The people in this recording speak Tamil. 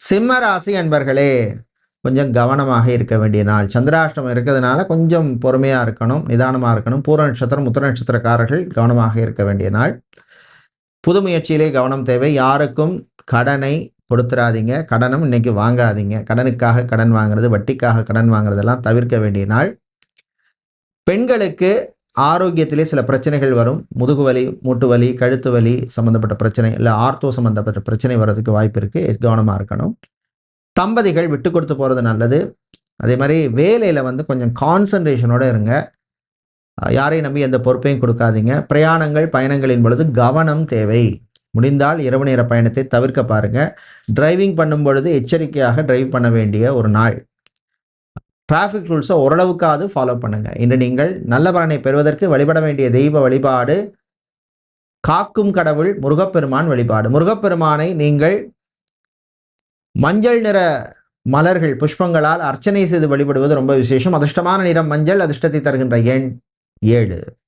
சிம்ம ராசி அன்பர்களே கொஞ்சம் கவனமாக இருக்க வேண்டிய நாள். சந்திராஷ்டமம் இருக்கிறதுனால கொஞ்சம் பொறுமையாக இருக்கணும் நிதானமாக இருக்கணும். பூர நட்சத்திரம் உத்தர நட்சத்திரக்காரர்கள் கவனமாக இருக்க வேண்டிய நாள். புது முயற்சியிலே கவனம் தேவை. யாருக்கும் கடனை கொடுத்துறாதீங்க. கடனும் இன்னைக்கு வாங்காதீங்க. கடனுக்காக கடன் வாங்குறது வட்டிக்காக கடன் வாங்குறதெல்லாம் தவிர்க்க வேண்டிய நாள். பெண்களுக்கு ஆரோக்கியத்திலே சில பிரச்சனைகள் வரும். முதுகு வலி மூட்டு வலி கழுத்து வலி சம்மந்தப்பட்ட பிரச்சனை இல்லை ஆர்த்தோ சம்மந்தப்பட்ட பிரச்சனை வர்றதுக்கு வாய்ப்பு இருக்குது கவனமாக இருக்கணும். தம்பதிகள் விட்டு கொடுத்து போகிறது நல்லது. அதே மாதிரி வேலையில் வந்து கொஞ்சம் கான்சன்ட்ரேஷனோடு இருங்க. யாரையும் நம்பி எந்த பொறுப்பையும் கொடுக்காதீங்க. பிரயாணங்கள் பயணங்களின் பொழுது கவனம் தேவை. முடிந்தால் இரவு நேர பயணத்தை தவிர்க்க பாருங்கள் டிரைவிங் பண்ணும் பொழுது எச்சரிக்கையாக டிரைவ் பண்ண வேண்டிய ஒரு நாள். டிராஃபிக் ரூல்ஸை ஓரளவுக்காவது ஃபாலோ பண்ணுங்கள் இன்று நீங்கள் நல்ல பலனை பெறுவதற்கு வழிபட வேண்டிய தெய்வ வழிபாடு காக்கும் கடவுள் முருகப்பெருமான் வழிபாடு. முருகப்பெருமானை நீங்கள் மஞ்சள் நிற மலர்கள் புஷ்பங்களால் அர்ச்சனை செய்து வழிபடுவது ரொம்ப விசேஷம். அதிர்ஷ்டமான நிறம் மஞ்சள் அதிர்ஷ்டத்தை தருகின்ற எண் ஏழு.